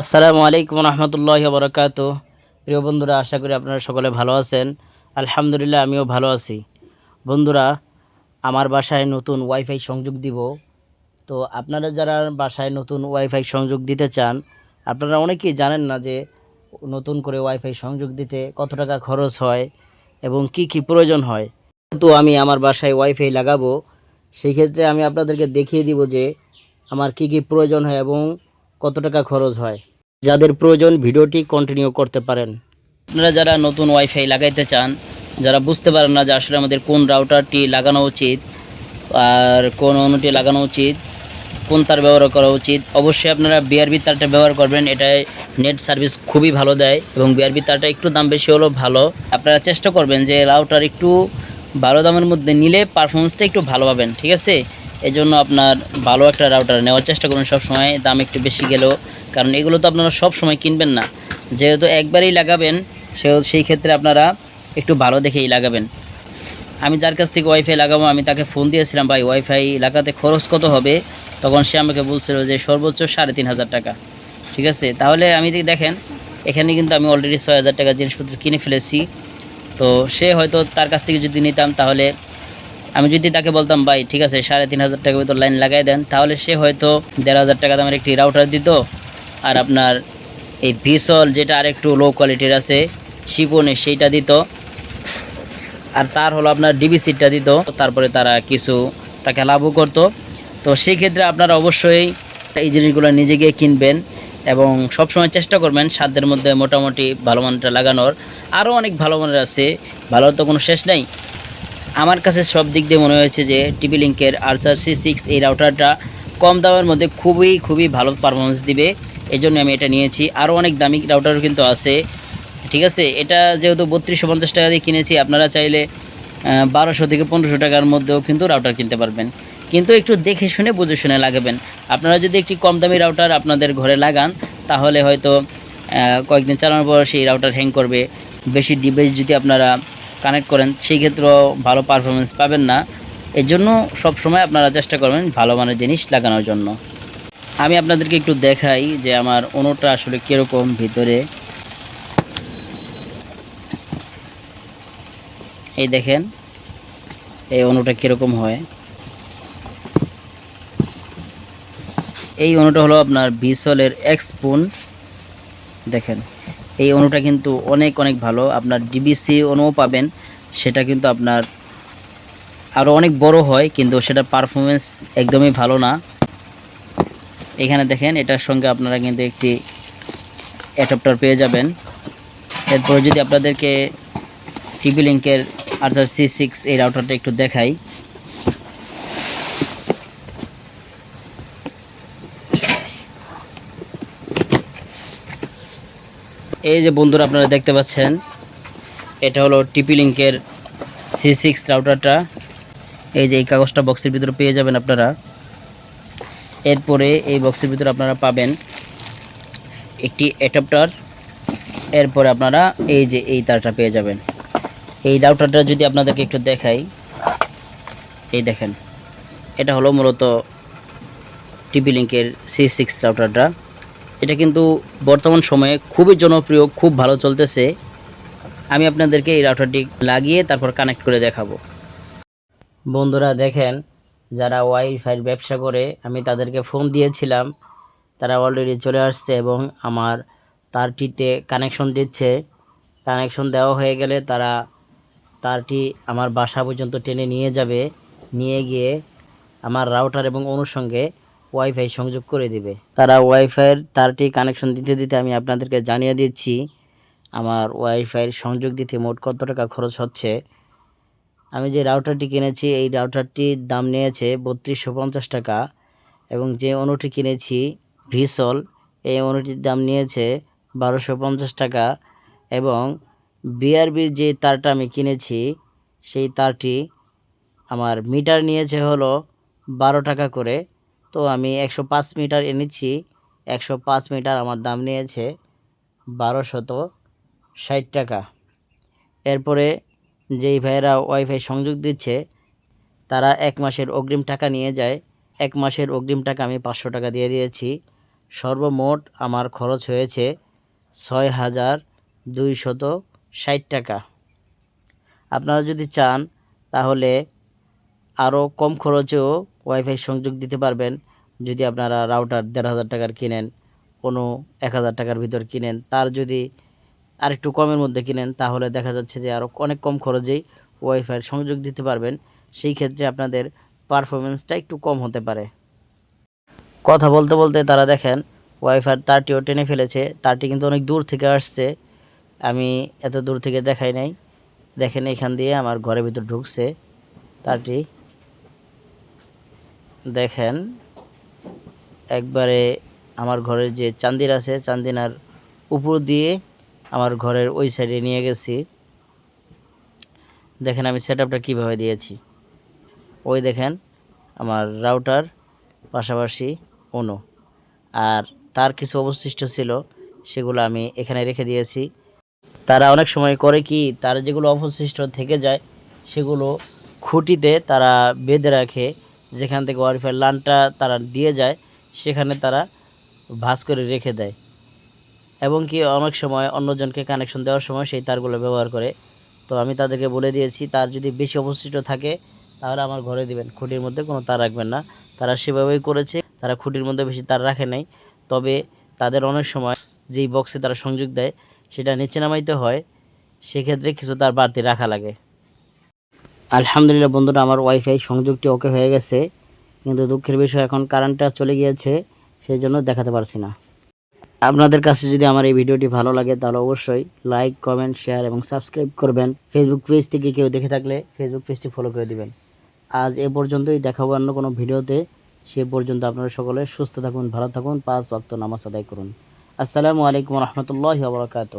আসসালামু আলাইকুম রহমতুল্লাহ বরকাত প্রিয় বন্ধুরা, আশা করি আপনারা সকলে ভালো আছেন। আলহামদুলিল্লাহ, আমিও ভালো আছি। বন্ধুরা, আমার বাসায় নতুন ওয়াইফাই সংযোগ দিব। তো আপনারা যারা বাসায় নতুন ওয়াইফাই সংযোগ দিতে চান, আপনারা অনেকেই জানেন না যে নতুন করে ওয়াইফাই সংযোগ দিতে কত টাকা খরচ হয় এবং কি কি প্রয়োজন হয়। তো আমি আমার বাসায় ওয়াইফাই লাগাবো সেই ক্ষেত্রে আমি আপনাদেরকে দেখিয়ে দিব যে আমার কি কি প্রয়োজন হয় এবং কত টাকা খরচ হয়। যাদের প্রয়োজন ভিডিওটি কন্টিনিউ করতে পারেন। আপনারা যারা নতুন ওয়াইফাই লাগাইতে চান, যারা বুঝতে পারেন না যে আসলে আমাদের কোন রাউটারটি লাগানো উচিত আর কোন অনুটি লাগানো উচিত, কোন তার ব্যবহার করা উচিত, অবশ্যই আপনারা বিআরবি তারটা ব্যবহার করবেন। এটায় নেট সার্ভিস খুবই ভালো দেয় এবং বিআরবি তারটা একটু দাম বেশি হলেও ভালো। আপনারা চেষ্টা করবেন যে রাউটার একটু ভালো দামের মধ্যে নিলে পারফরমেন্সটা একটু ভালো পাবেন, ঠিক আছে? এই জন্য আপনার ভালো একটা রাউটার নেওয়ার চেষ্টা করুন সব সময় দাম একটু বেশি গেলেও। কারণ এগুলো তো আপনারা সব সময় কিনবেন না। যেহেতু একবারেই লাগাবেন, সেও সেই ক্ষেত্রে আপনারা একটু ভালো দেখেই লাগাবেন। আমি যার কাছ থেকে ওয়াইফাই লাগাবো, আমি তাকে ফোন দিয়েছিলাম, ভাই ওয়াইফাই লাগাতে খরচ কত হবে? তখন সে আমাকে বলছিল যে, সর্বোচ্চ সাড়ে তিন হাজার টাকা। ঠিক আছে? তাহলে আমি দেখেন, এখানে কিন্তু আমি অলরেডি ছয় হাজার টাকা জিনিসপত্র কিনে ফেলেছি। তো সে হয়তো তার কাছ থেকে যদি নিতাম, তাহলে আমি যদি তাকে বলতাম, ভাই, ঠিক আছে, সাড়ে তিন হাজার টাকা ভিতর লাইন লাগাই দেন, তাহলে সে হয়তো দেড় হাজার টাকা দামের একটি রাউটার দিত। আর আপনার এই ভিসল যেটা আরেকটু লো কোয়ালিটির আছে শিপনে সেইটা দিত। আর তার হলো আপনার ডিবিসিটা দিত। তারপরে তারা কিছু টাকা লাভও করতো। তো সেই ক্ষেত্রে আপনারা অবশ্যই এই জিনিসগুলো নিজে গিয়ে কিনবেন এবং সবসময় চেষ্টা করবেন সাধ্যের মধ্যে মোটামুটি ভালো মানটা লাগানোর। আরও অনেক ভালো মানের আছে, ভালো তো কোনো শেষ নেই। আমার কাছে সব দিক দিয়ে মনে হয়েছে যে টিভি লিঙ্কের আরচার সি সিক্স এই রাউটারটা কম দামের মধ্যে খুবই খুবই ভালো পারফরমেন্স দিবে। এই জন্য আমি এটা নিয়েছি। আরও অনেক দামি রাউটারও কিন্তু আছে। ঠিক আছে? এটা যেহেতু বত্রিশশো পঞ্চাশ টাকা দিয়ে কিনেছি, আপনারা চাইলে বারোশো থেকে পনেরোশো টাকার মধ্যেও কিন্তু রাউটার কিনতে পারবেন। কিন্তু একটু দেখে শুনে, বুঝে শুনে লাগাবেন। আপনারা যদি একটি কম দামি রাউটার আপনাদের ঘরে লাগান, তাহলে হয়তো কয়েকদিন চালানোর পর সেই রাউটার হ্যাং করবে। বেশি ডিভাইস যদি আপনারা কানেক্ট করেন, সেই ক্ষেত্রেও ভালো পারফরমেন্স পাবেন না। এর জন্য সবসময় আপনারা চেষ্টা করবেন ভালো মানের জিনিস লাগানোর জন্য। আমি আপনাদেরকে একটু দেখাই যে আমার অনুটা আসলে কীরকম ভিতরে। এই দেখেন, এই অনুটা কীরকম হয়। এই অনুটা হলো আপনার বিসলের এক্সপুন দেখেন। এই অনুটা কিন্তু অনেক অনেক ভালো। আপনার ডিবিসি অনুও পাবেন। সেটা কিন্তু আপনার আরও অনেক বড় হয়, কিন্তু সেটা পারফরমেন্স একদমই ভালো না। এখানে দেখেন, এটার সঙ্গে আপনারা কিন্তু একটি অ্যাডাপ্টার পেয়ে যাবেন। এরপরে যদি আপনাদেরকে টিভি লিঙ্কের আরচার সি সিক্স এই রাউটারটা একটু দেখাই। এই যে বন্ধুরা আপনারা দেখতে পাচ্ছেন, এটা হলো টিপি লিঙ্কের সি সিক্স রাউটারটা এই যে এই কাগজটা বক্সের ভিতরে পেয়ে যাবেন আপনারা। এরপরে এই বক্সের ভিতরে আপনারা পাবেন একটি অ্যাডাপ্টার। এরপরে আপনারা এই যে এই তারটা পেয়ে যাবেন। এই রাউটারটা যদি আপনাদেরকে একটু দেখাই, এই দেখেন, এটা হলো মূলত টিপি লিঙ্কের সি সিক্স রাউটারটা এটা কিন্তু বর্তমান সময়ে খুবই জনপ্রিয়, খুব ভালো চলতেছে। আমি আপনাদেরকে এই রাউটারটি লাগিয়ে তারপর কানেক্ট করে দেখাবো। বন্ধুরা দেখেন, যারা ওয়াইফাইয়ের ব্যবসা করে, আমি তাদেরকে ফোন দিয়েছিলাম। তারা অলরেডি চলে আসছে এবং আমার তারটিতে কানেকশন দিচ্ছে। কানেকশন দেওয়া হয়ে গেলে তারা তারটি আমার বাসা পর্যন্ত টেনে নিয়ে যাবে। নিয়ে গিয়ে আমার রাউটার এবং অনুষঙ্গে ওয়াইফাই সংযোগ করে দিবে। তারা ওয়াইফাইয়ের তারটি কানেকশন দিতে দিতে আমি আপনাদেরকে জানিয়ে দিচ্ছি, আমার ওয়াইফাইয়ের সংযোগ দিতে মোট কত টাকা খরচ হচ্ছে। আমি যে রাউটারটি কিনেছি, এই রাউটারটির দাম নিয়েছে বত্রিশশো পঞ্চাশ টাকা এবং যে অনুটি কিনেছি ভিসল এই অনুটির দাম নিয়েছে বারোশো পঞ্চাশ টাকা এবং বিআরবির যে তারটা আমি কিনেছি, সেই তারটি আমার মিটার নিয়েছে হলো বারো টাকা করে। তো আমি একশো পাঁচ মিটার এনেছি। একশো পাঁচ মিটার আমার দাম নিয়েছে বারোশত ষাট টাকা। এরপরে যেই ভাইয়েরা ওয়াইফাই সংযোগ দিচ্ছে, তারা এক মাসের অগ্রিম টাকা নিয়ে যায়। এক মাসের অগ্রিম টাকা আমি পাঁচশো টাকা দিয়ে দিয়েছি। সর্বমোট আমার খরচ হয়েছে ছয় হাজার দুইশত ষাট টাকা। আপনারা যদি চান, তাহলে আরও কম খরচেও ওয়াইফাই সংযোগ দিতে পারবেন। যদি আপনারা রাউটার দেড় হাজার টাকার কিনেন, কোনো এক হাজার টাকার ভিতর কিনেন, তার যদি আরেকটু কমের মধ্যে কিনেন, তাহলে দেখা যাচ্ছে যে আরও অনেক কম খরচেই ওয়াইফাইয়ের সংযোগ দিতে পারবেন। সেই ক্ষেত্রে আপনাদের পারফরমেন্সটা একটু কম হতে পারে। কথা বলতে বলতে তারা দেখেন ওয়াইফাই তারটিও টেনে ফেলেছে। তারটি কিন্তু অনেক দূর থেকে আসছে। আমি এত দূর থেকে দেখাই নাই। দেখেন এখান দিয়ে আমার ঘরের ভিতর ঢুকছে তারটি। দেখেন, একবারে আমার ঘরের যে চান্দির আছে, চান্দিনার উপর দিয়ে আমার ঘরের ওই সাইডে নিয়ে গেছি। দেখেন আমি সেট আপটা কীভাবে দিয়েছি। ওই দেখেন, আমার রাউটার, পাশাপাশি অনু আর তার কিছু অবশিষ্ট ছিল, সেগুলো আমি এখানে রেখে দিয়েছি। তারা অনেক সময় করে কি, তার যেগুলো অবশিষ্ট থেকে যায়, সেগুলো খুঁটিতে তারা বেঁধে রাখে। যেখান থেকে ওয়াইফাই লানটা তারা দিয়ে যায়, সেখানে তারা ভাঁজ করে রেখে দেয়। এবং কি অনেক সময় অন্যজনকে কানেকশন দেওয়ার সময় সেই তারগুলো ব্যবহার করে। তো আমি তাদেরকে বলে দিয়েছি, তার যদি বেশি অবশিষ্ট থাকে, তাহলে আমার ঘরে দিবেন। খুঁটির মধ্যে কোনো তার রাখবেন না। তারা সেভাবেই করেছে, তারা খুঁটির মধ্যে বেশি তার রাখে নাই। তবে তাদের অনেক সময় যেই বক্সে তারা সংযোগ দেয়, সেটা নিচে নামাইতে হয়, সেক্ষেত্রে কিছু তার বাড়তি রাখা লাগে। আলহামদুলিল্লাহ বন্ধুরা, আমার ওয়াইফাই সংযোগটি ওকে হয়ে গেছে। কিন্তু দুঃখের বিষয়, এখন কারেন্টটা চলে গিয়েছে সেই জন্য দেখাতে পারছি না। আপনাদের কাছে যদি আমার এই ভিডিওটি ভালো লাগে, তাহলে অবশ্যই লাইক কমেন্ট শেয়ার এবং সাবস্ক্রাইব করবেন। ফেসবুক পেজ থেকে কেউ দেখে থাকলে ফেসবুক পেজটি ফলো করে দিবেন। আজ এ পর্যন্তই দেখাবো অন্য কোনো ভিডিওতে। সে পর্যন্ত আপনারা সকলে সুস্থ থাকুন, ভালো থাকুন, পাঁচ ওয়াক্ত নামাজ আদায় করুন। আসসালামু আলাইকুম রহমতুল্লাহ বরকাত